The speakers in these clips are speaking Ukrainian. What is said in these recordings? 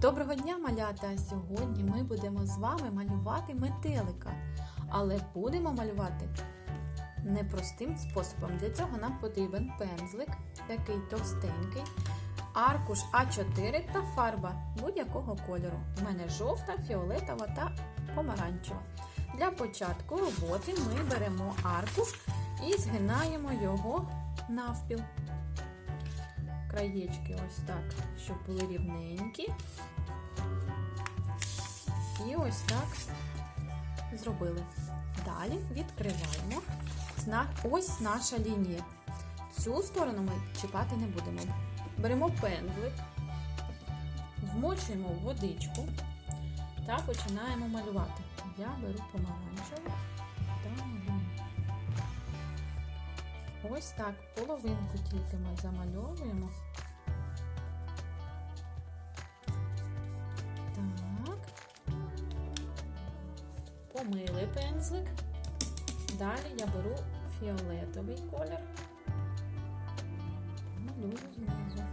Доброго дня, малята! Сьогодні ми будемо з вами малювати метелика. Але будемо малювати непростим способом. Для цього нам потрібен пензлик, такий товстенький, аркуш А4 та фарба будь-якого кольору. У мене жовта, фіолетова та помаранчева. Для початку роботи ми беремо аркуш і згинаємо його навпіл. Краєчки ось так, щоб були рівненькі. І ось так зробили. Далі відкриваємо. Ось наша лінія. Цю сторону ми чіпати не будемо. Беремо пензлик, вмочуємо водичку та починаємо малювати. Я беру помаранчеву Ось так, половинку тільки ми замальовуємо. Так. Помили пензлик. Далі я беру фіолетовий колір. Малюю знизу.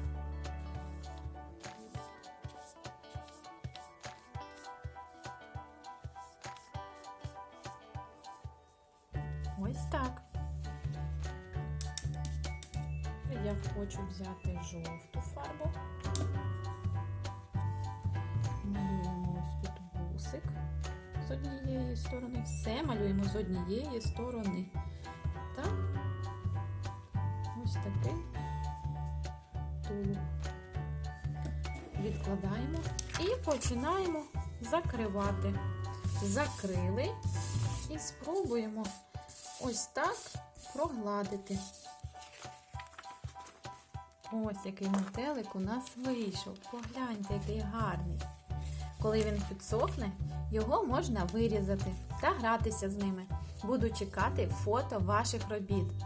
Ось так. Хочу взяти жовту фарбу. Малюємо ось тут вусик з однієї сторони. Все малюємо з однієї сторони. Так, ось такий тулуб. Відкладаємо і починаємо закривати. Закрили і спробуємо ось так прогладити. Ось який метелик у нас вийшов. Погляньте, який гарний. Коли він підсохне, його можна вирізати та гратися з ними. Буду чекати фото ваших робіт.